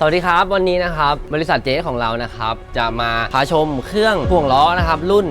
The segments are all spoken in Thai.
สวัสดีครับ วันนี้นะครับ บริษัทเจ๊ของเรานะครับ จะมาพาชมเครื่องพ่วงล้อนะครับ รุ่น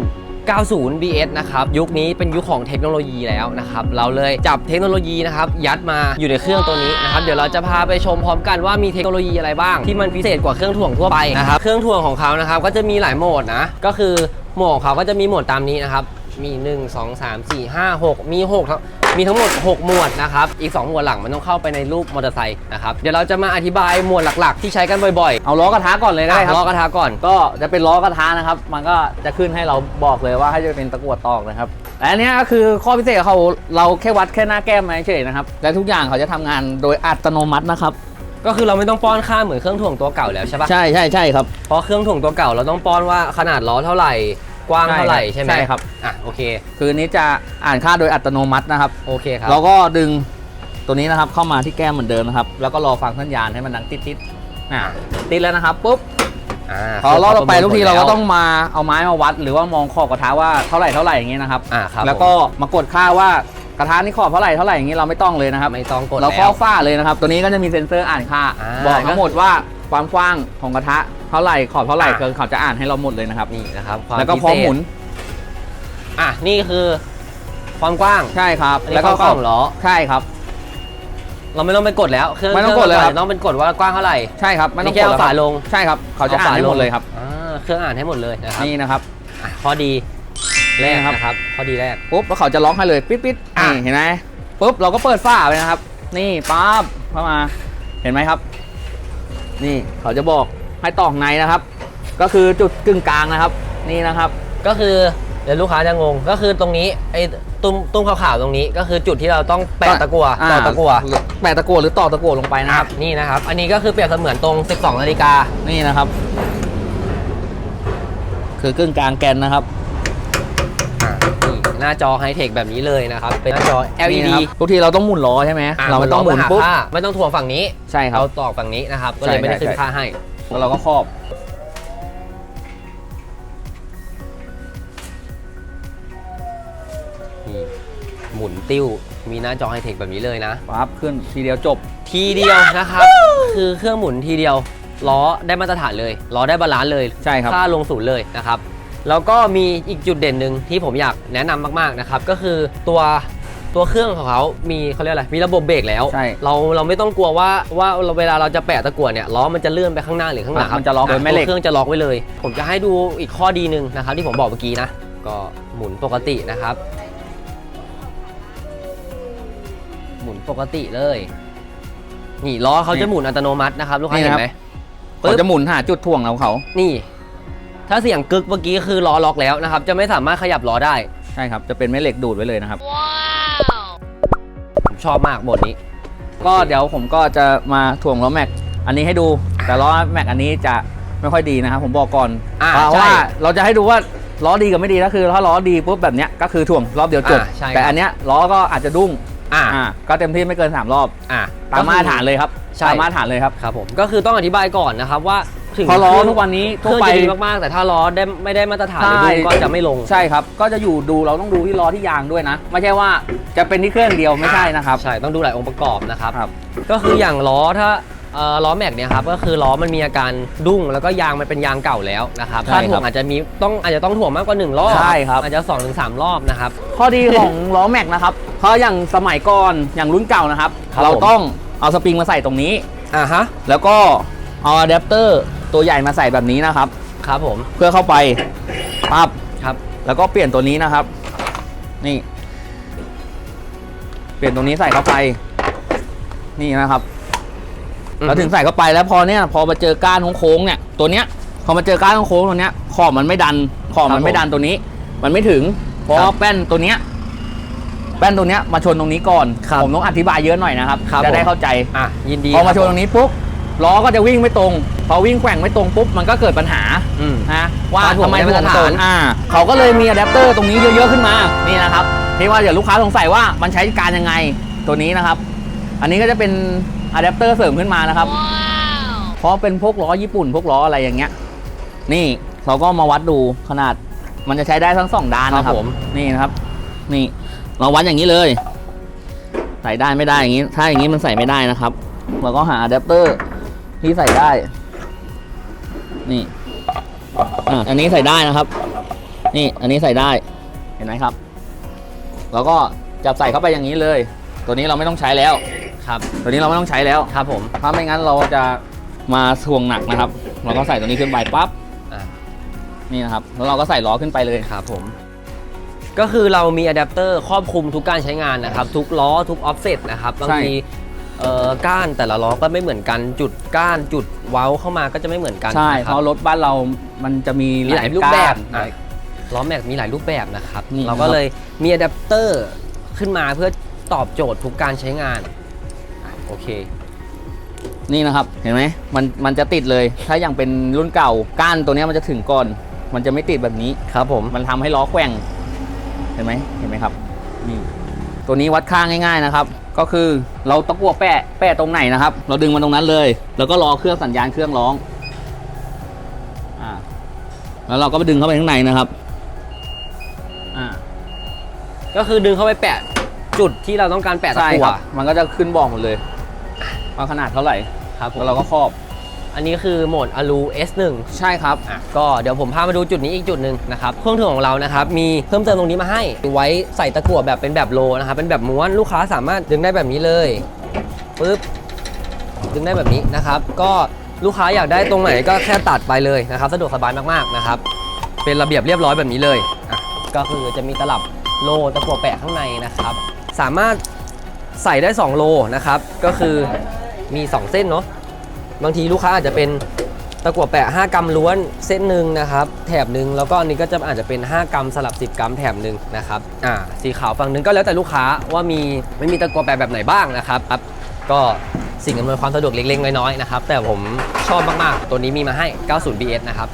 90 BS นะครับ ยุคนี้เป็นยุคของเทคโนโลยีแล้วนะครับ เราเลยจับเทคโนโลยีนะครับ ยัดมาอยู่ในเครื่องตัวนี้นะครับ เดี๋ยวเราจะพาไปชมพร้อมกันว่ามีเทคโนโลยีอะไรบ้าง ที่มันพิเศษกว่าเครื่องถ่วงทั่วไปนะครับ เครื่องถ่วงของเขานะครับ ก็จะมีหลายโหมดนะ ก็คือโหมดของเขาก็จะมีโหมดตามนี้นะครับ มี 1 2 3 4 5 6 มี6ทั้งมีทั้งหมด 6 หมวดนะครับ อีก 2 หมวดหลังมันต้องเข้าไปในรูปมอเตอร์ไซค์นะครับ เดี๋ยวเราจะมาอธิบายหมวดหลักๆ ที่ใช้กันบ่อยเอาล้อกระทะก่อนเลยๆก็ได้คอะรับล้อกระทะก่อน ก็จะเป็นล้อกระทะนะครับ มันก็จะขึ้นให้เราบอกเลยว่าให้จะเป็นตะกั่วตอกนะครับและอันเนี้ยก็คือข้อพิเศษของเขาเราแค่วัดแค่หน้าแก้มมาเฉยๆนะครับ และทุกอย่างเขาจะทำงานโดยอัตโนมัตินะครับก็คือเราไม่ต้องป้อนข้ามเหมือนเครื่องถ่วงตัวเก่าแล้วใช่ปะใช่ใช่ใช่ครับเพราะเครื่องถ่วงตัวเก่าเราต้องป้อนว่าขนาดล้อเท่าไหร่ กว้างเท่าไหร่ใช่ใช่ไหมใช่ครับอะโอเค คืออันนี้จะอ่านค่าโดยอัตโนมัตินะครับโอเคครับเราก็ดึงตัวนี้นะครับเข้ามาที่แก้มเหมือนเดิมนะครับ แล้วก็รอฟังสัญญาณให้มันดังติดๆอ่าติดแล้วนะครับปุ๊บอ่าพอล้อเราไปทุกทีเราก็แล้วต้องมาเอาไม้มาวัด หรือว่ามองขอบกระทะว่าเท่าไหร่เท่าไหร่อย่างเงี้ยนะครับอ่าครับแล้วก็มากดค่าว่ากระทะนี่ขอบเท่าไหร่เท่าไหร่อย่างงี้เราไม่ต้องเลยนะครับไม่ต้องกดเราแล้เข้าวฝ้าเลยนะครับ ตัวนี้ก็จะมีเซ็นเซอร์อ่านค่าอ่าบอกทั้งหมดว่าความกว้างของกระทะ เท่าไหร่ขอบเท่าไหร่อ่าคือเขาจะอ่านให้เราหมดเลยนะครับนี่นะครับความแล้วก็พร้อมพิเศษหมุน อะนี่คือความกว้างใช่ครับอันนี้แล้วคก็วามกว้างของล้อใช่ครับ เราไม่ต้องไปกดแล้วเครื่องไม่ต้องกดเลยครับครื่องต้องเป็นกดว่ากว้างเท่าไหร่ใช่ครับไม่ต้องนี่แค่กดเอาแล้วคฝารับลงใช่ครับเขาจะอ่านให้หมดเลยครับอ่าเครื่องอ่านให้หมดเลยนะครับนี่นะครับอะข้อดีแรกนี่นะครับนะครับข้อดีแรกปุ๊บแล้วเขาจะล็อกให้เลยปิ๊ดปิ๊ดอะนี่เห็นไหมปุ๊บเราก็เปิดฝ้าไปนะครับ นี่ปั๊บเข้ามาเห็นไหมครับ นี่เขาจะบอก ให้ตอกในนะครับ ก็คือจุดกึ่งกลางนะครับ นี่นะครับ ก็คือเดี๋ยวลูกค้าจะงง ก็คือตรงนี้ไอ้ตุ้มตุ้มขาวๆตรงนี้ ก็คือจุดที่เราต้องแปะตะกัวาต่อตะกัวแปะตะกัวหรือต่อตะกัวลงไปนะนะคครัรับบนี่นะครับ อันนี้ก็คือเปรียบเสมือนตรง 12นาฬิกานี่นะครับ คือกึ่งกลางแกนนะครับอ่านี่หน้าจอไฮเทคแบบนี้เลยนะครับ เป็นหน้าจอนี่ LED นะครับทุกทีเราต้องหมุนล้อใช่ไหมอะเราไม่ต้องหมุนเาปุ๊บค่าไม่ต้องถ่วงฝั่งนี้ ใช่ครับเราตอกฝั่งนี้นะครับ ก็เลยใช่ไม่ได้ใช่ขึ้นค่าให้ แล้วเราก็ครอบ นี่หมุนติ้ว มีหน้าจอไฮเทคแบบนี้เลยนะ ปั๊บขึ้นทีเดียวจบ ทีเดียวนะครับ คือเครื่องหมุนทีเดียวล้อได้มาตรฐานเลยล้อได้บาลานซ์เลยใช่ครับ ค่าลงศูนย์เลยนะครับ แล้วก็มีอีกจุดเด่นหนึ่งที่ผมอยากแนะนำมากๆนะครับ ก็คือตัว ตัวเครื่องของเขามีเขาเรียกอะไร มีระบบเบรกแล้ว ใช่ เราเราไม่ต้องกลัวว่าว่าเวลาเราจะแปะตะกั่วเนี่ยล้อมันจะเลื่อนไปข้างหน้าหรือข้างหลังครับมันจะล็อกโดยแม่เหล็ก ตัวเครื่องจะล็อกไว้เลย ผมจะให้ดูอีกข้อดีหนึ่งนะครับที่ผมบอกเมื่อกี้นะ ก็หมุนปกตินะครับ หมุนปกติเลย นี่ล้อเขาจะหมุนอัตโนมัตินะครับลูกค้านี่เห็นะนครับ ไหม เขาจะหมุนหาจุดถ่วงของเขานี่ ถ้าเสียงกึกเมื่อกี้คือล้อล็อกแล้วนะครับ จะไม่สามารถขยับล้อได้ ใช่ครับจะเป็นแม่เหล็กดูดไว้เลยนะครับผม ชอบมากบทนี้ ก็เดี๋ยวผมก็จะมาถ่วงล้อแม็ก อันนี้ให้ดู แต่ล้อแม็กอันนี้จะไม่ค่อยดีนะครับผมบอกก่อนอ่าเพราะใช่ว่าเราจะให้ดูว่าล้อดีกับไม่ดีก็คือถ้าล้อดีปุ๊บแบบเนี้ยก็คือถ่วงรอบเดียวจบ อ่าใช่ครับ แต่อันเนี้ยล้อก็อาจจะดุ้งอ่าอ่าก็เต็มที่ไม่เกิน3รอบอ่า ตามมาตรฐานเลยครับใช่ ตามมาตรฐานเลยครับ ครับผมก็คือต้องอธิบายก่อนนะครับว่า ถึงเพราะล้อเครื่องทุกวันนี้เคทั่วรื่องไปจะดีมากๆ แต่ถ้าล้อได้ไม่ได้มาตรฐานหรือใช่ดูก็จะไม่ลง ใช่ครับ ก็จะอยู่ดูเราต้องดูที่ล้อที่ยางด้วยนะ ไม่ใช่ว่าจะเป็นที่เครื่องเดียวไม่ใช่นะครับ ใช่ ต้องดูหลายองค์ประกอบนะครับครับก็คืออย่างล้อถ้าเอ่อล้อแม็กเนี่ยครับก็คือล้อมันมีอาการดุ้งแล้วก็ยางมันเป็นยางเก่าแล้วนะครับใช่ถ้าครับถ่วงอาจจะมีต้องอาจจะต้องถ่วงมากกว่าหนึ่งรอบใช่ครับอาจจะสองถึงสามรอบนะครับข้อดีของล้อแม็กนะครับเพราะอย่างสมัยก่อนอย่างรุ่นเก่านะครับครับเราผมต้องเอาสปริงมาใส่ตรงนี้อ่าฮะแล้วก็เอาอะแดปเตอร์ ตัวใหญ่มาใส่แบบนี้นะครับ ครับผม เพื่อเข้าไปปั๊บครับ แล้วก็เปลี่ยนตัวนี้นะครับ นี่ เปลี่ยนตรงนี้ใส่เข้าไป นี่นะครับเราถึงใส่เข้าไปแล้วพอเนี่ย พอมาเจอก้านโค้งๆเนี่ย ตัวเนี้ย พอมาเจอก้านโค้งๆตัวเนี้ย ขอบมันไม่ดัน ขอบมันไม่ดันตัวนี้ มันไม่ถึง เพราะว่าแป้นตัวเนี้ย แป้นตัวเนี้ยมาชนตรงนี้ก่อน ครับผมต้องอธิบายเยอะหน่อยนะครับ ครับจะได้ผม เข้าใจ อะยินดีพอมาชนคตบรงนี้ปุ๊บ ล้อก็จะวิ่งไม่ตรง พอวิ่งแกว่งไม่ตรงปุ๊บมันก็เกิดปัญหาอืม นะว่าการถ่วงทำไมไม่ถ่วได้มาตรฐานงตรงอ่าเขาก็เลยมีอะแดปเตอร์ตรงนี้เยอะๆขึ้นมานี่นะครับที่ว่าเดี๋ยวลูกค้าสงสัยว่ามันใช้การยังไงตัวนี้นะครับ อันนี้ก็จะเป็นอะแดปเตอร์เสริมขึ้นมานะครับ เพราะเป็นพวกล้อญี่ปุ่น พวกล้ออะไรอย่างเงี้ย นี่เราก็มาวัดดูขนาดมันจะใช้ได้ทั้งสองด้านนะคครัรับบผม นี่นะครับ นี่ เราวัดอย่างนี้เลย ใส่ได้ไม่ได้อย่างนี้ ถ้าอย่างนี้มันใส่ไม่ได้นะครับ เราก็หาอะแดปเตอร์ ที่ที่ใส่ได้ นี่อะอันนี้ใส่ได้นะครับ นี่ อันนี้ใส่ได้ เห็นไหมครับ แล้วก็จับใส่เข้าไปอย่างนี้เลย ตัวนี้เราไม่ต้องใช้แล้ว ครับ ตัวนี้เราไม่ต้องใช้แล้วครับผมถ้าไม่งั้นเราจะมาทวงหนักนะครับ เราก็ใส่ตัวนี้ขึ้นไปปั๊บอะนี่นะครับ แล้วเราก็ใส่ล้อขึ้นไปเลยครับผม ก็คือเรามีอะแดปเตอร์ครอบคลุมทุกการใช้งานนะครับ ทุกล้อทุกออฟเซตนะครับบางที เอ่อก้านแต่ละล้อก็ไม่เหมือนกันจุดก้านจุดเว้าเข้ามาก็จะไม่เหมือนกันใช่ นะคเพรับราะรถบ้านเรามันจะมีมีหลายรูปแบบก้าน อะล้อแม็กมีหลายรูปแบบนะครับ นี่เราก็เลยมีอะแดปเตอร์ขึ้นมาเพื่อตอบโจทย์ทุกการใช้งานอะโอเค นี่นะครับ เห็นไหมมันมันจะติดเลย ถ้าอย่างเป็นรุ่นเก่าก้านตัวเนี้ยมันจะถึงก่อน มันจะไม่ติดแบบนี้ ครับผม มันทำให้ล้อแกว่ง เห็นไหมเห็นไหมครับ นี่ ตัวนี้วัดค่าง่าย ๆ นะครับ ก็คือเราตะกั่วแปะแปะตรงไหนนะครับ เราดึงมันตรงนั้นเลย แล้วก็รอเครื่องสัญญาณเครื่องร้องอ่าแล้วเราก็ไปดึงเข้าไปข้างในนะครับอ่าก็คือดึงเข้าไปแปะจุดที่เราต้องการแปะตะใช่กั่ควรับมันก็จะขึ้นบอกหมดเลยว่าขนาดเท่าไหร่ครับผมแล้วเราก็ครอบ อันนี้คือโหมด Alu S1 ใช่ครับอะก็เดี๋ยวผมพามาดูจุดนี้อีกจุดหนึ่งนะครับ เครื่องถ่วงของเรานะครับ มีเพิ่มเติมตรงนี้มาให้ ไว้ใส่ตะกั่วแบบเป็นแบบโลนะครับ เป็นแบบม้วน ลูกค้าสามารถดึงได้แบบนี้เลยปึ๊บ ดึงได้แบบนี้นะครับ ก็ลูกค้าอยากได้ตรงไหนก็แค่ตัดไปเลยนะครับ สะดวกสบายมากๆนะครับ เป็นระเบียบเรียบร้อยแบบนี้เลยอะก็คือจะมีตลับโลตะกั่วแปะข้างในนะครับ สามารถใส่ได้ 2 โลนะครับ ก็คือมี 2 เส้นเนาะ บางทีลูกค้าอาจจะเป็นตะกั่วแปะ 5 กรัมล้วนเส้นหนึ่งนะครับแถบหนึ่งแล้วก็อันนี้ก็จะอาจจะเป็น 5 กรัมสลับ 10 กรัมแถบหนึ่งนะครับอ่าสีขาวฝั่งหนึงก็แล้วแต่ลูกค้าว่ามีไม่มีตะกั่วแปะแบบไหนบ้างนะครับครับก็สิ่งอำนวยความสะดวกเล็กๆ น้อยๆนะครับแต่ผมชอบมากๆ ตัวนี้มีมาให้ 90 BS นะครับ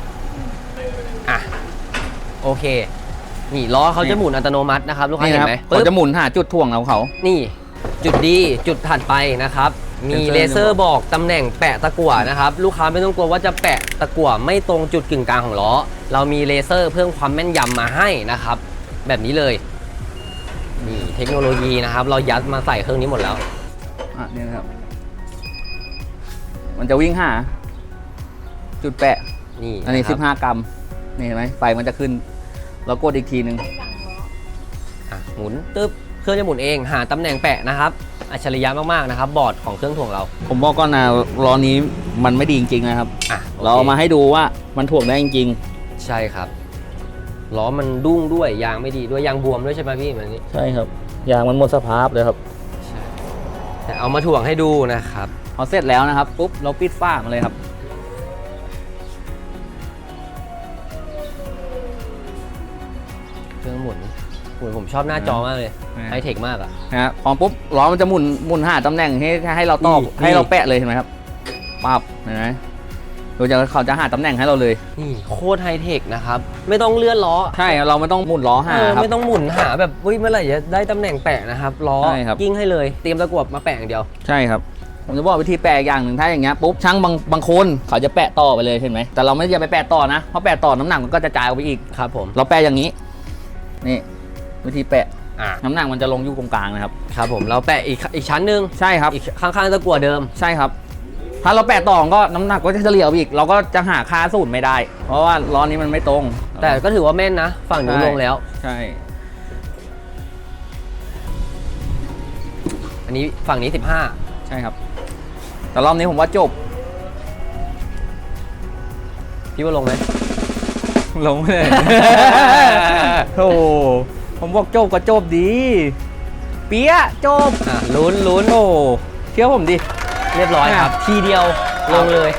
อะโอเค นี่ล้อเขาจะหมุนอัตโนมัตินะครับ ลูกค้านี่เห็นะนครับไหมเขาปึ๊บจะหมุนหาจุดถ่วงของเขา นี่ จุดดีจุดถัดไปนะครับ มีเซ็นเซอร์เลเซอร์บอกตำแหน่งแปะตะกั่วนะครับ ลูกค้าไม่ต้องกลัวว่าจะแปะตะกั่วไม่ตรงจุดกึ่งกลางของล้อ เรามีเลเซอร์เพิ่มความแม่นยำมาให้นะครับ แบบนี้เลยนี่เทคโนโลยีนะครับ เรายัดมาใส่เครื่องนี้หมดแล้ว อะนี่นะครับ มันจะวิ่งหาจุดแปะ นี่อันนี้ะครับ15กรัม นี่เห็นไหมไฟมันจะขึ้นแล้วกดอีกทีหนึ่งอะหมุนตึ๊บเครื่องจะหมุนเองหาตำแหน่งแปะนะครับ อัจฉริยะมากๆนะครับ บอร์ดของเครื่องถ่วงเรา ผมบอกก่อนนะล้อนี้มันไม่ดีจริงๆนะครับ อะโอคเราเอามาให้ดูว่ามันถ่วงได้จริงใช่ครับล้อมันดุ้งด้วยยางไม่ดีด้วยยางบวมด้วยใช่ไหมพี่เหมือนนี้ๆ ใช่ครับยางมันหมดสภาพเลยครับ ใช่แต่เอามาถ่วงให้ดูนะครับ พอเสร็จแล้วนะครับปุ๊บเราปิดฝ้ามันเลยครับ หมุนผมชอบหน้าจอมากเลยอืมไฮเทคมากอะ นะฮะพอปุ๊บล้อมันจะหมุนหมุนหาตำแหน่งให้ให้เราตอบนี่ให้เราแปะเลยเห็นไหมครับปั๊บเห็นไหมเราจะเขาจะหาตำแหน่งให้เราเลย นี่โคตรไฮเทคนะครับ ไม่ต้องเลื่อนล้อใช่เราไม่ต้องหมุนล้อหาเออครับ ไม่ต้องหมุนหาแบบเฮ้ยเมื่อไหร่จะได้ตำแหน่งแปะนะครับล้อใช่ครับ กิ้งให้เลยเตรียมตะกั่วมาแปะอย่างเดียว ใช่ครับ ผมจะบอกวิธีแปะอีกอย่างหนึ่งถ้าอย่างเงี้ยปุ๊บช่างบางบางคนเขาจะแปะต่อไปเลยเห็นไหมแต่เราไม่ได้จะไปแปะต่อนะเพราะแปะต่อน้ำหนักมันก็จะจ่ายออกไปอีก ครับผม เราแปะอย่างนี้ นี่ วิธีแปะอ่าน้ำหนักมันจะลงอยู่ตรงกลางนะครับ ครับผมเราแปะอีกอีกชั้นหนึ่งใช่ครับอีกข้างๆตะกั่วเดิมใช่ครับ ถ้าเราแปะต่อก็น้ำหนักก็จะเฉลี่ยไปอีก เราก็จะหาค่าสูตรไม่ได้ เพราะว่าล้อนี้มันไม่ตรง แต่ก็ถือว่าแม่นนะ ฝั่งนู้นใช่ลงแล้ว ใช่ อันนี้ฝั่งนี้ใช่ครับ แต่รอบนี้ผมว่าจบ15พี่ว่าลงไหมลงเลยโอ้ ผมบอกจบก็จบดี เปี้ยะจบอะลุ้นลุ้นโอ้เชื่อผมดิ เรียบร้อยครับ ทีเดียวลงเลย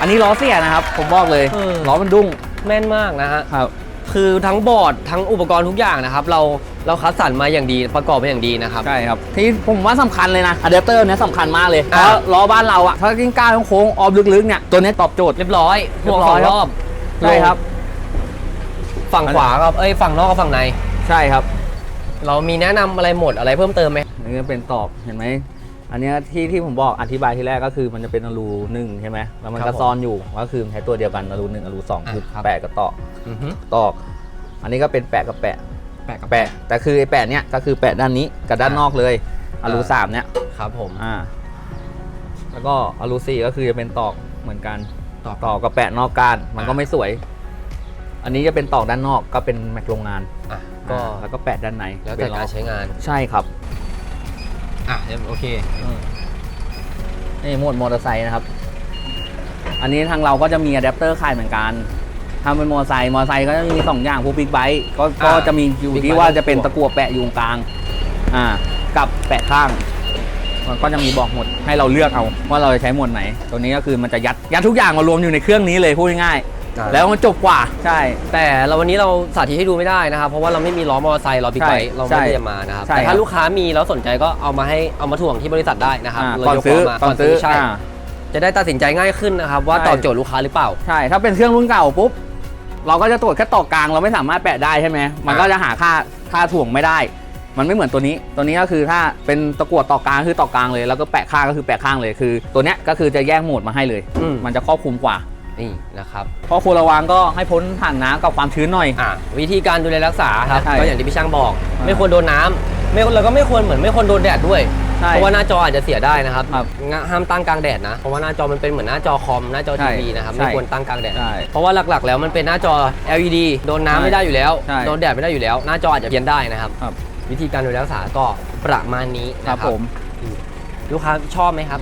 อันนี้ล้อเสียนะครับ ผมบอกเลยเออ ล้อมันดุ้งแม่นมากนะฮะ ครับ คือทั้งบอร์ดทั้งอุปกรณ์ทุกอย่างนะครับ เราเราคัดสรรมาอย่างดีประกอบมาอย่างดีนะครับ ใช่ครับ ที่ผมว่าสำคัญเลยนะอะแดปเตอร์เนี้ยสำคัญมากเลยเพอ่า ราะล้อบ้านเราอะถ้ากิ้งก้าวโค้งๆออมลึกๆเนี่ยตัวเนี้ยตอบโจทย์ เรียบร้อยเรีห่ยวงบสร้อองยรอบใช่ครับ ฝั่งขวากับเอ้ยฝั่งนอกกับฝั่งใน ใช่ครับ เรามีแนะนำอะไรหมดอะไรเพิ่มเติมไหมอันนี้ก็เป็นตอกเห็นไหมอันเนี้ยที่ที่ผมบอกอธิบายที่แรกก็คือมันจะเป็นอลูหนึ่งใช่ไหมแล้วมันก็ซ้อนอยู่ก็คือมันใช้ตัวเดียวกันอลูหนึ่งอลูสองคือแปะกับตอกอือฮึตอก อันนี้ก็เป็นแปะกับแปะแปะกับแปะแต่คือไอ้แปะเนี้ยก็คือแปะด้านนี้กับด้านนอกเลยอลูอ่าสามเนี้ยครับผม อ่า แล้วก็อลูสี่ก็คือจะเป็นตอกเหมือนกันต่อต่อกับแปะนอกก้านมันก็อ่าไม่สวย อันนี้จะเป็นตอกด้านนอกก็เป็นแม็กโรงงาน อะ ก็ก็แล้วก็แปะด้านในแล้วเป็แต่นล้อการใช้งานใช่ครับอะเดี๋ยวโอเคนี่โหมดมอเตอร์ไซค์นะครับ อันนี้ทางเราก็จะมีอะแดปเตอร์ขายเหมือนกันถ้าเป็นมอเตอร์ไซค์มอเตอร์ไซค์ก็จะมีสองอย่างพวกบิ๊กไบค์ก็ก็อ่าจะมีอยู่ Big ที่ Bike ว่าจะเป็นตะตะกั่กั่ววแปะอยู่ตรงกลาง อ่า กับแปะข้าง มันก็จะมีบอกหมดให้เราเลือกเอาว่าเราจะใช้หมวดไหน ตัวนี้ก็คือมันจะยัดยัดทุกอย่างมารวมอยู่ในเครื่องนี้เลยพูดง่ายๆ แล้วมันจบกว่า ใช่ แต่เราวันนี้เราสาธิตให้ดูไม่ได้นะครับ เพราะว่าเราไม่มีล้อมอเตอร์ไซค์ล้อบิ๊กไบค์ใช่เราใช่ไม่ได้จะมานะครับใช่แต่ครัถ้าบ ลูกค้ามีแล้วสนใจก็เอามาให้เอามาถ่วงที่บริษัทได้นะครับอ่าเราก่อนยกซื้อล้มาก่อนซื้อใช่อ่า จะได้ตัดสินใจง่ายขึ้นนะครับว่าใช่ ตอบโจทย์ลูกค้าหรือเปล่า ใช่ ถ้าเป็นเครื่องรุ่นเก่าปุ๊บ เราก็จะตรวจแค่ต่อกลาง เราไม่สามารถแปะได้ใช่ไหม มันก็จะหาค่าค่าถ่วงไม่ได้ มันไม่เหมือนตัวนี้ ตัวนี้ก็คือถ้าเป็นตะกั่วต่อกลางคือต่อกลางเลย แล้วก็แปะข้างก็คือแปะข้างเลย คือ ตัวเนี้ยก็คือจะแยกโหมดมาให้เลย อืม มันจะครอบคลุมกว่า นี่นะครับ เพราะควรระวังก็ให้พ้นผ่านน้ำกับความชื้นหน่อย อะวิธีการดูแลรักษาครับใช่ก็อย่างที่พี่ช่างบอก อ่าไม่ควรโดนน้ำไม่แล้วก็ไม่ควรเหมือนไม่ควรโดนแดดด้วย ใช่เพราะว่าหน้าจออาจจะเสียได้นะครับครับงะห้ามตั้งกลางแดดนะเพราะว่าหน้าจอมันเป็นเหมือนหน้าจอคอมหน้าจอใช่ทีวีนะครับใช่ไม่ควรตั้งกลางแดดใช่เพราะว่าหลักๆ แล้วมันเป็นหน้าจอ LED โดนน้ำใช่ไม่ได้อยู่แล้ว ใช่ โดนแดดไม่ได้อยู่แล้ว หน้าจออาจจะเพี้ยนได้นะครับ ครับวิธีการดูแลรักษาก็ประมาณนี้ครันะบครับผม ลูกค้าชอบไหมครับ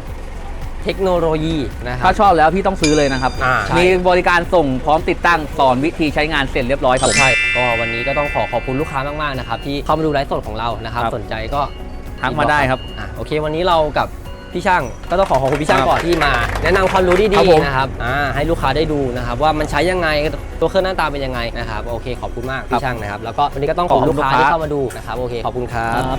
เทคโนโลยีนะครัถ้าชอบแล้วพี่ต้องซื้อเลยนะครับ อ่าใช่ มีบริการส่งพร้อมติดตั้งสอนวิธีใช้งานเสร็จเรียบร้อยครับผม ใช่ก็วันนี้ก็ต้องขอขอบคุณลูกค้ามากๆนะครับที่เข้ามาดูไลฟ์สดของเรานะครับ ครับ สนใจก็ทักมาได้ครับ อะโอเค วันนี้เรากับพี่ช่างก็ต้องขอขอบคุณพี่ช่างครับก่อนที่มา แนะนำความรู้ครัดีบผม ๆนะครับอ่าให้ลูกค้าได้ดูนะครับ ว่ามันใช้ยังไงตัวเครื่องหน้าตาเป็นยังไงนะครับโอเคขอบคุณมากพี่ช่างนะครับแล้วก็วันนี้ก็ต้องขอบคุณลูกค้าที่เข้ามาดูนะครับโอเคขอบคุณครับ ครับ